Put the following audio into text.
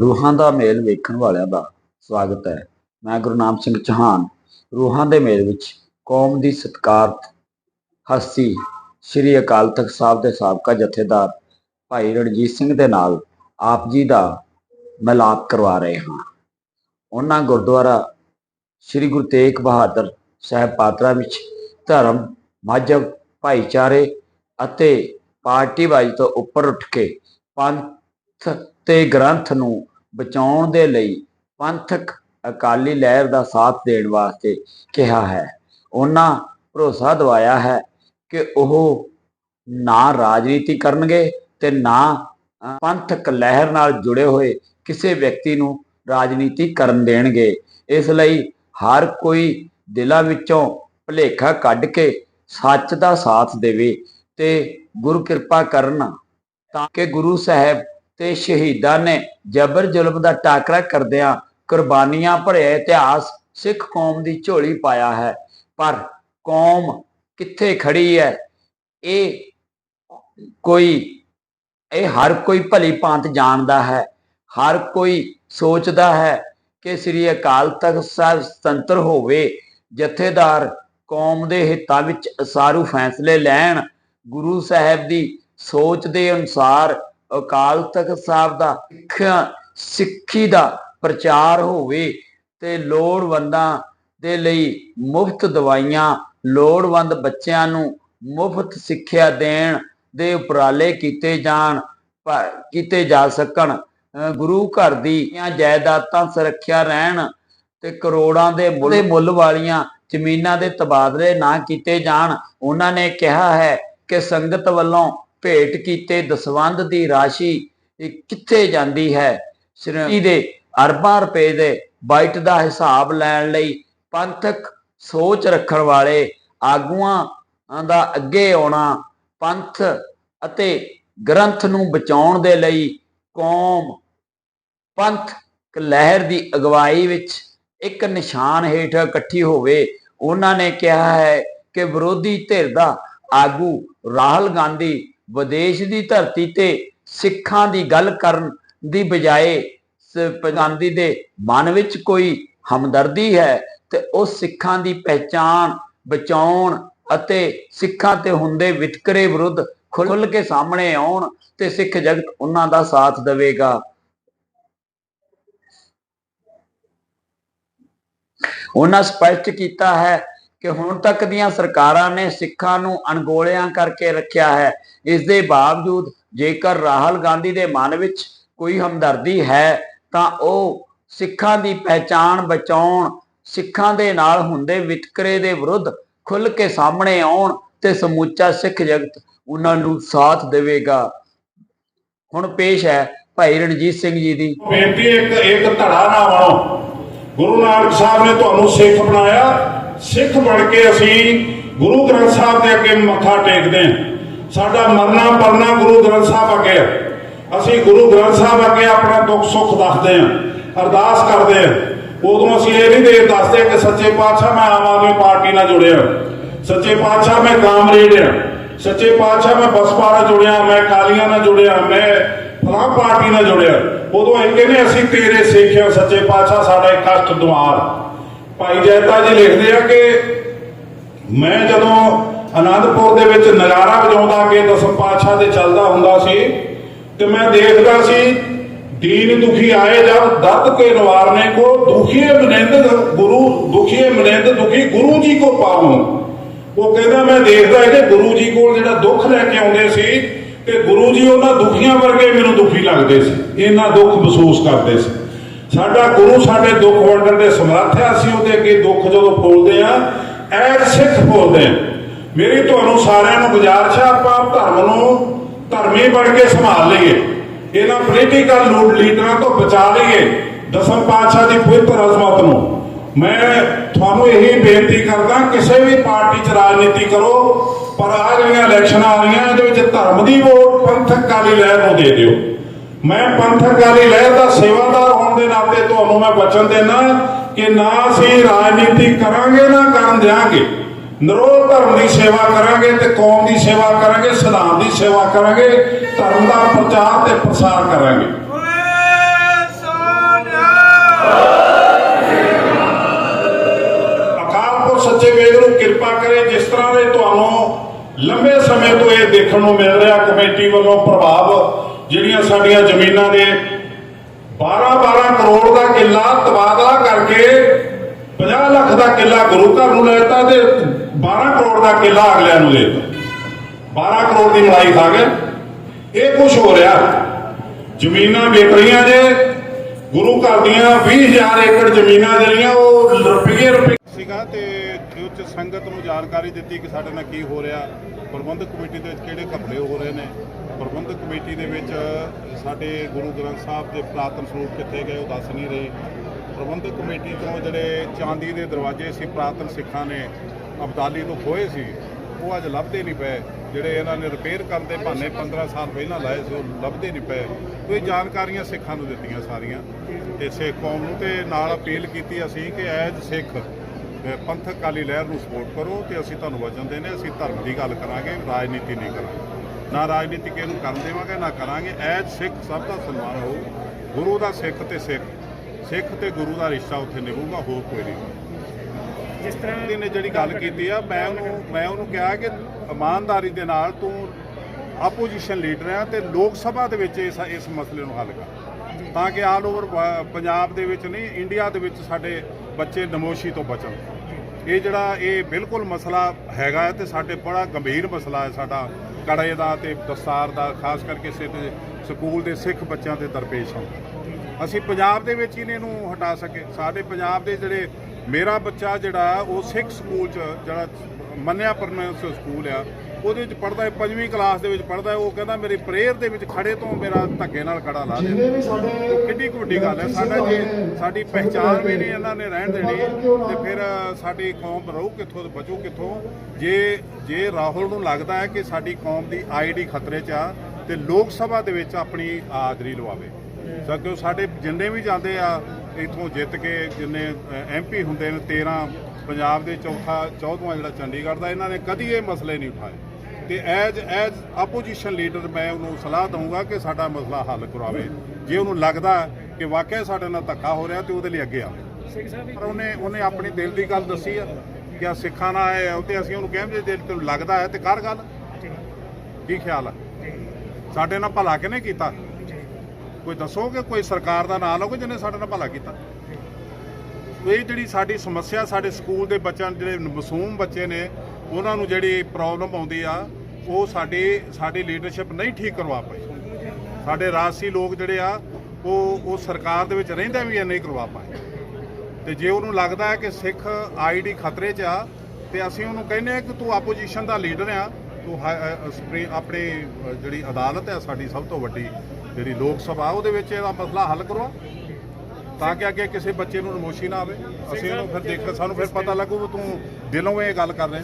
ਰੂਹਾਂ ਦਾ ਮੇਲ ਵੇਖਣ ਵਾਲਿਆਂ ਦਾ ਸਵਾਗਤ ਹੈ। ਮੈਂ ਗੁਰਨਾਮ ਸਿੰਘ ਚੌਹਾਨ। ਰੂਹਾਂ ਦੇ ਮੇਲ ਵਿੱਚ ਕੌਮ ਦੀ ਸਤਿਕਾਰਤ ਹਸਤੀ ਸ੍ਰੀ ਅਕਾਲ ਤਖਤ ਸਾਹਿਬ ਦੇ ਸਾਬਕਾ ਜਥੇਦਾਰ ਭਾਈ ਰਣਜੀਤ ਸਿੰਘ ਦੇ ਨਾਲ ਆਪ ਜੀ ਦਾ ਮਿਲਾਪ ਕਰਵਾ ਰਹੇ ਹਾਂ। ਉਹਨਾਂ ਗੁਰਦੁਆਰਾ ਸ੍ਰੀ ਗੁਰੂ ਤੇਗ ਬਹਾਦਰ ਸਾਹਿਬ ਪਾਤਰਾ ਵਿੱਚ ਧਰਮ ਮਜ਼ਹਬ ਭਾਈਚਾਰੇ ਅਤੇ ਪਾਰਟੀਬਾਜ਼ੀ ਤੋਂ ਉੱਪਰ ਉੱਠ ਕੇ ਪੰਥ ਤੇ ਗ੍ਰੰਥ ਨੂੰ ਬਚਾਉਣ ਦੇ ਲਈ ਪੰਥਕ ਅਕਾਲੀ ਲਹਿਰ ਦਾ ਸਾਥ ਦੇਣ ਵਾਸਤੇ ਕਿਹਾ ਹੈ। ਉਹਨਾਂ ਭਰੋਸਾ ਦਿਵਾਇਆ ਹੈ ਕਿ ਉਹ ਨਾ ਰਾਜਨੀਤੀ ਕਰਨਗੇ ਤੇ ਨਾ ਪੰਥਕ ਲਹਿਰ ਨਾਲ ਜੁੜੇ ਹੋਏ ਕਿਸੇ ਵਿਅਕਤੀ ਨੂੰ ਰਾਜਨੀਤੀ ਕਰਨ ਦੇਣਗੇ। ਇਸ ਲਈ ਹਰ ਕੋਈ ਦਿਲਾਂ ਵਿੱਚੋਂ ਭੁਲੇਖਾ ਕੱਢ ਕੇ ਸੱਚ ਦਾ ਸਾਥ ਦੇਵੇ ਤੇ ਗੁਰੂ ਕਿਰਪਾ ਕਰਨ ਤਾਂ ਕਿ ਗੁਰੂ ਸਾਹਿਬ ਤੇ ਸ਼ਹੀਦਾਂ ਨੇ ਜਬਰ ਜ਼ੁਲਮ ਦਾ ਟਾਕਰਾ ਕਰਦਿਆਂ ਕੁਰਬਾਨੀਆਂ ਭਰਿਆ ਇਤਿਹਾਸ ਸਿੱਖ ਕੌਮ ਦੀ ਝੋਲੀ ਪਾਇਆ ਹੈ। ਪਰ ਕੌਮ ਕਿੱਥੇ ਖੜੀ ਹੈ? ਇਹ ਕੋਈ, ਇਹ ਹਰ ਕੋਈ ਭਲੀ ਭਾਂਤ ਜਾਣਦਾ ਹੈ। ਹਰ ਕੋਈ ਸੋਚਦਾ ਹੈ ਕਿ ਸ੍ਰੀ ਅਕਾਲ ਤਖਤ ਸਾਹਿਬ ਸੁਤੰਤਰ ਹੋਵੇ, ਜਥੇਦਾਰ ਕੌਮ ਦੇ ਹਿੱਤਾਂ ਵਿੱਚ ਅਸਾਰੂ ਫੈਸਲੇ ਲੈਣ, ਗੁਰੂ ਸਾਹਿਬ ਦੀ ਸੋਚ ਦੇ ਅਨੁਸਾਰ ਅਕਾਲ ਤਖਤ ਸਾਹਿਬ ਦਾ ਸਿੱਖੀ ਦਾ ਪ੍ਰਚਾਰ ਹੋਵੇ ਤੇ ਲੋੜਵੰਦਾਂ ਦੇ ਲਈ ਮੁਫਤ ਦਵਾਈਆਂ, ਲੋੜਵੰਦ ਬੱਚਿਆਂ ਨੂੰ ਮੁਫਤ ਸਿੱਖਿਆ ਦੇਣ ਦੇ ਉਪਰਾਲੇ ਕੀਤੇ ਜਾਣ ਕੀਤੇ ਜਾ ਸਕਣ। ਗੁਰੂ ਘਰ ਦੀਆਂ ਜਾਇਦਾਦਾਂ ਸੁਰੱਖਿਆ ਰਹਿਣ ਤੇ ਕਰੋੜਾਂ ਦੇ ਮੁੱਲ ਵਾਲੀਆਂ ਜ਼ਮੀਨਾਂ ਦੇ ਤਬਾਦਲੇ ਨਾ ਕੀਤੇ ਜਾਣ। ਉਹਨਾਂ ਨੇ ਕਿਹਾ ਹੈ ਕਿ ਸੰਗਤ ਵੱਲੋਂ ਭੇਟ ਕੀਤੇ ਦਸਵੰਧ ਦੀ ਰਾਸ਼ੀ ਕਿੱਥੇ ਜਾਂਦੀ ਹੈ? ਸ੍ਰੀ ਦੇ ਅਰਬਾਂ ਰੁਪਏ ਦੇ ਬਾਈਟ ਦਾ ਹਿਸਾਬ ਲੈਣ ਲਈ ਪੰਥਕ ਸੋਚ ਰੱਖਣ ਵਾਲੇ ਆਗੂਆਂ ਦਾ ਅੱਗੇ ਆਉਣਾ, ਪੰਥ ਅਤੇ ਗ੍ਰੰਥ ਨੂੰ ਬਚਾਉਣ ਦੇ ਲਈ ਕੌਮ, ਪੰਥ ਲਹਿਰ ਦੀ ਅਗਵਾਈ ਵਿੱਚ ਇੱਕ ਨਿਸ਼ਾਨ ਹੇਠ ਇਕੱਠੀ ਹੋਵੇ। ਉਹਨਾਂ ਨੇ ਕਿਹਾ ਹੈ ਕਿ ਵਿਰੋਧੀ ਧਿਰ ਦਾ ਆਗੂ ਰਾਹੁਲ ਗਾਂਧੀ ਵਿਦੇਸ਼ ਦੀ ਧਰਤੀ ਤੇ ਸਿੱਖਾਂ ਦੀ ਗੱਲ ਕਰਨ ਦੀ ਬਜਾਏ ਗਾਂਧੀ ਦੇ ਮਨ ਵਿੱਚ ਕੋਈ ਹਮਦਰਦੀ ਹੈ ਤੇ ਉਹ ਸਿੱਖਾਂ ਦੀ ਪਹਿਚਾਣ, ਬਚਾਉਣ ਅਤੇ ਸਿੱਖਾਂ ਤੇ ਹੁੰਦੇ ਵਿਤਕਰੇ ਵਿਰੁੱਧ ਖੁੱਲ ਕੇ ਸਾਹਮਣੇ ਆਉਣ ਤੇ ਸਿੱਖ ਜਗਤ ਉਹਨਾਂ ਦਾ ਸਾਥ ਦੇਵੇਗਾ। ਉਹਨਾਂ ਸਪਸ਼ਟ ਕੀਤਾ ਹੈ ਕਿ ਹੁਣ ਤੱਕ ਦੀਆਂ ਸਰਕਾਰਾਂ ਨੇ ਸਿੱਖਾਂ ਨੂੰ ਅਣਗੋਲਿਆਂ ਕਰਕੇ ਰੱਖਿਆ ਹੈ। ਇਸ ਦੇ ਬਾਵਜੂਦ ਜੇਕਰ ਰਾਹੁਲ ਗਾਂਧੀ ਦੇ ਮਨ ਵਿੱਚ ਕੋਈ ਹਮਦਰਦੀ ਹੈ, ਤਾਂ ਉਹ ਸਿੱਖਾਂ ਦੀ ਪਹਿਚਾਣ ਬਚਾਉਣ, ਸਿੱਖਾਂ ਦੇ ਨਾਲ ਹੁੰਦੇ ਵਿਤਕਰੇ ਦੇ ਵਿਰੁੱਧ ਖੁੱਲ ਕੇ ਸਾਹਮਣੇ ਆਉਣ ਤੇ ਸਮੁੱਚਾ ਸਿੱਖ ਜਗਤ ਉਹਨਾਂ ਨੂੰ ਸਾਥ ਦੇਵੇਗਾ। ਹੁਣ ਪੇਸ਼ ਹੈ ਭਾਈ ਰਣਜੀਤ ਸਿੰਘ ਜੀ ਦੀ। ਬੇਨਤੀ ਇੱਕ ਇੱਕ ਧੜਾ ਨਾ ਬਣੋ ਗੁਰੂ ਨਾਨਕ ਸਾਹਿਬ ਨੇ ਤੁਹਾਨੂੰ ਸਿੱਖ ਬਣਾਇਆ। ਸਿੱਖ ਬਣ ਕੇ ਅਸੀਂ ਗੁਰੂ ਗ੍ਰੰਥ ਸਾਹਿਬ ਦੇ ਅੱਗੇ ਮੱਥਾ ਟੇਕਦੇ ਹਾਂ। ਸਾਡਾ ਮਰਨਾ ਪਰਨਾ ਗੁਰੂ ਗ੍ਰੰਥ ਸਾਹਿਬ ਅੱਗੇ ਹੈ। ਅਸੀਂ ਗੁਰੂ ਗ੍ਰੰਥ ਸਾਹਿਬ ਅੱਗੇ ਆਪਣਾ ਦੁੱਖ ਸੁੱਖ ਦੱਸਦੇ ਹਾਂ, ਅਰਦਾਸ ਕਰਦੇ ਹਾਂ। ਉਦੋਂ ਅਸੀਂ ਇਹ ਨਹੀਂ ਦੇ ਦੱਸਦੇ ਕਿ ਸੱਚੇ ਪਾਤਸ਼ਾਹ, ਮੈਂ ਆਮ ਆਦਮੀ ਪਾਰਟੀ ਨਾਲ ਜੁੜਿਆ। ਸੱਚੇ ਪਾਤਸ਼ਾਹ, ਮੈਂ ਕਾਮਰੇਡ ਆ ਸੱਚੇ ਪਾਤਸ਼ਾਹ, ਮੈਂ ਬਸਪਾ ਨਾਲ ਜੁੜਿਆ। ਮੈਂ ਕਾਲੀਆਂ ਨਾਲ ਜੁੜਿਆ। ਮੈਂ ਫਲਾਂ ਪਾਰਟੀ ਨਾਲ ਜੁੜਿਆ। ਉਦੋਂ ਇਹ ਕਹਿੰਦੇ ਅਸੀਂ ਤੇਰੇ ਸਿੱਖਿਆ ਸੱਚੇ ਪਾਤਸ਼ਾਹ, ਸਾਡਾ ਇੱਕ ਕਸ਼ਟ ਦੁਆਰ। ਭਾਈ ਜੈਤਾ ਜੀ ਲਿਖਦੇ ਆ ਕਿ ਮੈਂ ਜਦੋਂ ਆਨੰਦਪੁਰ ਦੇ ਵਿੱਚ ਨਗਾਰਾ ਵਜਾਉਂਦਾ ਕਿ ਦਸਮ ਪਾਤਸ਼ਾਹ ਦੇ ਚੱਲਦਾ ਹੁੰਦਾ ਸੀ ਤੇ ਮੈਂ ਦੇਖਦਾ ਸੀ, ਦੀਨ ਦੁਖੀ ਆਏ ਜਦ ਦਰਦ ਕੇ ਨਿਵਾਰਨੇ ਕੋ, ਦੁਖੀਏ ਮਨਿੰਦ ਗੁਰੂ, ਦੁਖੀਏ ਮਨਿੰਦ ਦੁਖੀ ਗੁਰੂ ਜੀ ਕੋ ਪਾਵੋ ਉਹ ਕਹਿੰਦਾ ਮੈਂ ਦੇਖਦਾ ਹੈ ਕਿ ਗੁਰੂ ਜੀ ਕੋਲ ਜਿਹੜਾ ਦੁੱਖ ਲੈ ਕੇ ਆਉਂਦੇ ਸੀ ਤੇ ਗੁਰੂ ਜੀ ਉਹਨਾਂ ਦੁਖੀਆਂ ਵਰਗੇ ਮੈਨੂੰ ਦੁਖੀ ਲੱਗਦੇ ਸੀ। ਇਹਨਾਂ ਦੁੱਖ ਮਹਿਸੂਸ ਕਰਦੇ ਸੀ। ਸਾਡਾ ਗੁਰੂ ਸਾਡੇ ਦੁੱਖ ਵੰਡਣ ਦੇ ਸਮਰੱਥ ਹੈ ਅਸੀਂ ਉਹਦੇ ਅੱਗੇ ਦੁੱਖ ਜਦੋਂ ਬੋਲਦੇ ਆ ਐ ਸਿੱਖ ਬੋਲਦੇ ਆ। ਮੇਰੀ ਤੁਹਾਨੂੰ ਸਾਰਿਆਂ ਨੂੰ ਗੁਜ਼ਾਰਿਸ਼ ਹੈ ਆਪਾਂ ਧਰਮ ਨੂੰ ਧਰਮੀ ਬਣ ਕੇ ਸੰਭਾਲ ਲਈਏ। ਇਹਨਾਂ ਪੋਲੀਟੀਕਲ ਲੂਟ ਲੀਡਰਾਂ ਤੋਂ ਬਚਾ ਲਈਏ, ਦਸਮ ਪਾਤਸ਼ਾਹ ਦੀ ਪਵਿੱਤਰ ਅਜ਼ਮਤ ਨੂੰ। ਮੈਂ ਤੁਹਾਨੂੰ ਇਹੀ ਬੇਨਤੀ ਕਰਦਾ, ਕਿਸੇ ਵੀ ਪਾਰਟੀ 'ਚ ਰਾਜਨੀਤੀ ਕਰੋ, ਪਰ ਆ ਜਿਹੜੀਆਂ ਇਲੈਕਸ਼ਨਾਂ ਆ ਰਹੀਆਂ, ਇਹਦੇ ਵਿੱਚ ਧਰਮ ਦੀ ਵੋਟ ਪੰਥਕ ਕਾਲੀ ਲਹਿਰ ਨੂੰ ਦੇ ਦਿਓ। ਮੈਂ ਪੰਥਕ ਅਕਾਲੀ ਲਹਿਰ ਦਾ ਸੇਵਾਦਾਰ ਹੋਣ ਦੇ ਨਾਤੇ ਤੁਹਾਨੂੰ ਮੈਂ ਬਚਨ ਦੇਣਾ ਕਿ ਨਾ ਅਸੀਂ ਰਾਜਨੀਤੀ ਕਰਾਂਗੇ, ਨਾ ਕਰਨ ਦੇਾਂਗੇ ਨਿਰੋਧ ਧਰਮ ਦੀ ਸੇਵਾ ਕਰਾਂਗੇ ਤੇ ਕੌਮ ਦੀ ਸੇਵਾ ਕਰਾਂਗੇ, ਸਿਧਾਂਤ ਦੀ ਸੇਵਾ ਕਰਾਂਗੇ, ਧਰਮ ਦਾ ਪ੍ਰਚਾਰ ਤੇ ਪ੍ਰਸਾਰ ਕਰਾਂਗੇ। ਅਕਾਲ ਪੁਰਖ ਸੱਚੇ ਵੇਦ ਨੂੰ ਕਿਰਪਾ ਕਰੇ, ਜਿਸ ਤਰ੍ਹਾਂ ਦੇ ਤੁਹਾਨੂੰ ਲੰਬੇ ਸਮੇਂ ਤੋਂ ਇਹ ਦੇਖਣ ਨੂੰ ਮਿਲ ਰਿਹਾ, ਕਮੇਟੀ ਵੱਲੋਂ ਪ੍ਰਭਾਵ ਜਿਹੜੀਆਂ ਸਾਡੀਆਂ ਜ਼ਮੀਨਾਂ ਦੇ 12-12 ਕਰੋੜ ਦਾ ਕਿੱਲਾ ਤਬਾਦਲਾ ਕਰਕੇ 50 ਲੱਖ ਦਾ ਕਿੱਲਾ ਗੁਰੂ ਘਰ ਨੂੰ ਲੈਤਾ ਤੇ 12 ਕਰੋੜ ਦਾ ਕਿੱਲਾ ਅਗਲਿਆਂ ਨੂੰ ਦੇ 12 ਕਰੋੜ ਦੀ ਮਲਾਈ ਖਾ ਗਏ। ਇਹ ਕੁਝ ਹੋ ਰਿਹਾ। ਜ਼ਮੀਨਾਂ ਵਿਕ ਰਹੀਆਂ ਜੇ, ਗੁਰੂ ਘਰ ਦੀਆਂ 20000 ਏਕੜ ਜ਼ਮੀਨਾਂ ਜਿਹੜੀਆਂ ਉਹ ਰੁਪਈਏ ਰੁਪਏ ਸੀਗਾ ਤੇ ਉੱਚ ਸੰਗਤ ਨੂੰ ਜਾਣਕਾਰੀ ਦਿੱਤੀ ਕਿ ਸਾਡੇ ਨਾਲ ਕੀ ਹੋ ਰਿਹਾ, ਪ੍ਰਬੰਧਕ ਕਮੇਟੀ ਦੇ ਵਿੱਚ ਕਿਹੜੇ ਘਪਲੇ ਹੋ ਰਹੇ ਨੇ। ਪ੍ਰਬੰਧਕ ਕਮੇਟੀ ਦੇ ਵਿੱਚ ਸਾਡੇ ਗੁਰੂ ਗ੍ਰੰਥ ਸਾਹਿਬ ਦੇ ਪ੍ਰਾਤਨ ਸਰੂਪ ਕਿੱਥੇ ਗਏ ਉਹ ਦੱਸ ਨਹੀਂ ਰਹੇ। ਪ੍ਰਬੰਧਕ ਕਮੇਟੀ ਤੋਂ ਜਿਹੜੇ ਚਾਂਦੀ ਦੇ ਦਰਵਾਜ਼ੇ ਸੀ, ਪ੍ਰਾਤਨ ਸਿੱਖਾਂ ਨੇ ਅਬਦਾਲੀ ਤੋਂ ਖੋਏ ਸੀ, ਉਹ ਅੱਜ ਲੱਭਦੇ ਨਹੀਂ ਪਏ। ਜਿਹੜੇ ਇਹਨਾਂ ਨੇ ਰਿਪੇਅਰ ਕਰਨ ਦੇ ਬਹਾਨੇ 15 ਸਾਲ ਪਹਿਲਾਂ ਲਾਏ ਸੀ, ਉਹ ਲੱਭਦੇ ਨਹੀਂ ਪਏ। ਕੋਈ ਜਾਣਕਾਰੀਆਂ ਸਿੱਖਾਂ ਨੂੰ ਦਿੱਤੀਆਂ ਸਾਰੀਆਂ। ਤੇ ਸਿੱਖ ਕੌਮ ਨੂੰ ਤੇ ਨਾਲ ਅਪੀਲ ਕੀਤੀ ਅਸੀਂ ਕਿ ਐਜ ਸਿੱਖ, ਅਹ ਪੰਥਕ ਅਕਾਲੀ ਲਹਿਰ ਨੂੰ ਸਪੋਰਟ ਕਰੋ ਤੇ ਅਸੀਂ ਤੁਹਾਨੂੰ ਵਚਨ ਦੇਨੇ ਅਸੀਂ ਧਰਮ ਦੀ ਗੱਲ ਕਰਾਂਗੇ, ਰਾਜਨੀਤੀ ਨਹੀਂ ਕਰਾਂਗੇ। ਨਾ ਰਾਜਨੀਤੀ ਕਿਸੇ ਨੂੰ ਕਰਨ ਦੇਵਾਂਗੇ ਨਾ ਕਰਾਂਗੇ। ਐਜ ਸਿੱਖ ਸਭ ਦਾ ਸਨਮਾਨ ਹੋਊ। ਗੁਰੂ ਦਾ ਸਿੱਖ ਤੇ ਸਿੱਖ। ਸਿੱਖ ਤੇ ਗੁਰੂ ਦਾ ਰਿਸ਼ਤਾ ਉੱਥੇ ਨਿਭੂਗਾ ਹੋਰ ਕੋਈ ਨਹੀਂ। ਜਿਸ ਤਰ੍ਹਾਂ ਨੇ ਜਿਹੜੀ ਗੱਲ ਕੀਤੀ ਆ ਮੈਂ ਉਹਨੂੰ ਮੈਂ ਉਹਨੂੰ ਕਿਹਾ ਕਿ ਇਮਾਨਦਾਰੀ ਦੇ ਨਾਲ ਤੂੰ ਆਪੋਜੀਸ਼ਨ ਲੀਡਰ ਆ ਤੇ ਲੋਕ ਸਭਾ ਦੇ ਵਿੱਚ ਇਸ ਇਸ ਮਸਲੇ ਨੂੰ ਹੱਲ ਕਰ। ਤਾਂ ਕਿ ਆਲ ਓਵਰ ਪੰਜਾਬ ਦੇ ਵਿੱਚ ਨਹੀਂ ਇੰਡੀਆ ਦੇ ਵਿੱਚ ਸਾਡੇ ਬੱਚੇ ਨਮੋਸ਼ੀ ਤੋਂ ਬਚਣ। ਇਹ ਜਿਹੜਾ ਇਹ ਬਿਲਕੁਲ ਮਸਲਾ ਹੈਗਾ ਹੈ ਤੇ ਸਾਡੇ ਬੜਾ ਗੰਭੀਰ ਮਸਲਾ ਹੈ ਸਾਡਾ ਕੜੇ ਦਾ ਤੇ ਦਸਤਾਰ ਦਾ, ਖਾਸ ਕਰਕੇ ਸਿੱਧ ਸਕੂਲ ਦੇ ਸਿੱਖ ਬੱਚਿਆਂ ਤੇ ਦਰਪੇਸ਼ ਆਉਂਦਾ ਅਸੀਂ ਪੰਜਾਬ ਦੇ ਵਿੱਚ ਹੀ ਨੇ ਇਹਨੂੰ ਹਟਾ ਸਕੇ। ਸਾਡੇ ਪੰਜਾਬ ਦੇ ਜਿਹੜੇ ਮੇਰਾ ਬੱਚਾ ਜਿਹੜਾ, ਉਹ ਸਿੱਖ ਸਕੂਲ ਚ, ਜਿਹੜਾ ਮੰਨਿਆ ਪਰਮੇਸ ਸਕੂਲ ਆ ਉਹਦੇ ਵਿੱਚ ਪੜਦਾ ਹੈ ਪੰਜਵੀਂ ਕਲਾਸ ਦੇ ਵਿੱਚ ਪੜਦਾ ਹੈ ਉਹ ਕਹਿੰਦਾ ਮੇਰੀ ਪ੍ਰੇਅਰ ਦੇ ਵਿੱਚ ਖੜੇ ਤੋਂ ਮੇਰਾ ਧੱਕੇ ਨਾਲ ਕੜਾ ਲਾ ਦੇ ਕਿੰਨੀ ਵੱਡੀ ਗੱਲ ਹੈ ਸਾਡਾ ਜੇ ਸਾਡੀ ਪਹਿਚਾਣ ਵੀ ਨਹੀਂ ਇਹਨਾਂ ਨੇ ਰਹਿਣ ਦੇਣੀ ਤੇ ਫਿਰ ਸਾਡੀ ਕੌਮ ਰਹੂ ਕਿੱਥੋਂ ਬਚੂ ਕਿੱਥੋਂ? ਜੇ ਜੇ ਰਾਹੁਲ ਨੂੰ ਲੱਗਦਾ ਹੈ ਕਿ ਸਾਡੀ ਕੌਮ ਦੀ ਆਈਡੀ ਖਤਰੇ 'ਚ ਆ ਤੇ ਲੋਕ ਸਭਾ ਦੇ ਵਿੱਚ ਆਪਣੀ ਆਦਰੀ ਲਵਾਵੇ। ਸਕਿਓ ਸਾਡੇ ਜਿੰਨੇ ਵੀ ਜਾਂਦੇ ਆ ਇਥੋਂ ਜਿੱਤ ਕੇ ਜਿੰਨੇ ਐਮਪੀ ਹੁੰਦੇ ਨੇ 13 ਪੰਜਾਬ ਦੇ ਚੌਥਾ 14ਵਾਂ ਜਿਹੜਾ ਚੰਡੀਗੜ੍ਹ ਦਾ ਇਹਨਾਂ ਨੇ ਕਦੀ ਇਹ ਮਸਲੇ ਨਹੀਂ ਉਠਾਏ। ਤੇ ਐਜ ਐਜ ਆਪੋਜੀਸ਼ਨ ਲੀਡਰ ਮੈਂ ਉਹਨੂੰ ਸਲਾਹ ਦਊਂਗਾ ਕਿ ਸਾਡਾ ਮਸਲਾ ਹੱਲ ਕਰਾਵੇ। ਜੇ ਉਹਨੂੰ ਲੱਗਦਾ ਕਿ ਵਾਕਿਆ ਸਾਡੇ ਨਾਲ ਧੱਕਾ ਹੋ ਰਿਹਾ ਤੇ ਉਹਦੇ ਲਈ ਅੱਗੇ ਆਵੇ ਪਰ ਉਹਨੇ ਉਹਨੇ ਆਪਣੀ ਦਿਲ ਦੀ ਗੱਲ ਦੱਸੀ ਆ ਕਿ ਆ ਸਿੱਖਾਂ ਨਾਲ ਆਏ ਆ ਤੇ ਅਸੀਂ ਉਹਨੂੰ ਕਹਿੰਦੇ ਜੇ ਤੈਨੂੰ ਲੱਗਦਾ ਹੈ ਤੇ ਕਰ ਗੱਲ। ਕੀ ਖਿਆਲ ਆ? ਸਾਡੇ ਨਾਲ ਭਲਾ ਕਿਹਨੇ ਕੀਤਾ? ਕੋਈ ਦੱਸੋਗੇ? ਕੋਈ ਸਰਕਾਰ ਦਾ ਨਾਂ ਲਓਗੇ ਜਿਹਨੇ ਸਾਡੇ ਨਾਲ ਭਲਾ ਕੀਤਾ? ਇਹ ਜਿਹੜੀ ਸਾਡੀ ਸਮੱਸਿਆ, ਸਾਡੇ ਸਕੂਲ ਦੇ ਬੱਚਿਆਂ, ਜਿਹੜੇ ਮਾਸੂਮ ਬੱਚੇ ਨੇ, ਉਹਨਾਂ ਨੂੰ ਜਿਹੜੀ ਪ੍ਰੋਬਲਮ ਆਉਂਦੀ ਆ ਉਹ ਸਾਡੀ ਸਾਡੀ ਲੀਡਰਸ਼ਿਪ ਨਹੀਂ ਠੀਕ ਕਰਵਾ ਪਾਈ। ਸਾਡੇ ਰਾਜਸੀ ਲੋਕ ਜਿਹੜੇ ਆ, ਉਹ ਉਹ ਸਰਕਾਰ ਦੇ ਵਿੱਚ ਰਹਿੰਦੇ ਵੀ ਇਹ ਨਹੀਂ ਕਰਵਾ ਪਾਏ। ਤੇ ਜੇ ਉਹਨੂੰ ਲੱਗਦਾ ਹੈ ਕਿ ਸਿੱਖ ਆਈਡੀ ਖਤਰੇ 'ਚ ਆ, ਤੇ ਅਸੀਂ ਉਹਨੂੰ ਕਹਿੰਦੇ ਆ ਕਿ ਤੂੰ ਆਪੋਜੀਸ਼ਨ ਦਾ ਲੀਡਰ ਆ, ਤੂੰ ਹਾ- ਸੁਪਰੀ- ਆਪਣੀ ਜਿਹੜੀ ਅਦਾਲਤ ਹੈ ਸਾਡੀ ਸਭ ਤੋਂ ਵੱਡੀ ਜਿਹੜੀ ਲੋਕ ਸਭਾ, ਉਹਦੇ ਵਿੱਚ ਇਹਦਾ ਮਸਲਾ ਹੱਲ ਕਰਵਾ ਤਾਂ ਕਿ ਅੱਗੇ ਕਿਸੇ ਬੱਚੇ ਨੂੰ ਨਮੋਸ਼ੀ ਨਾ ਆਵੇ। ਅਸੀਂ ਉਹਨੂੰ ਫਿਰ ਦੇਖ, ਸਾਨੂੰ ਫਿਰ ਪਤਾ ਲੱਗੂ ਵੀ ਤੂੰ ਦਿਲੋਂ ਇਹ ਗੱਲ ਕਰ ਰਿਹਾ।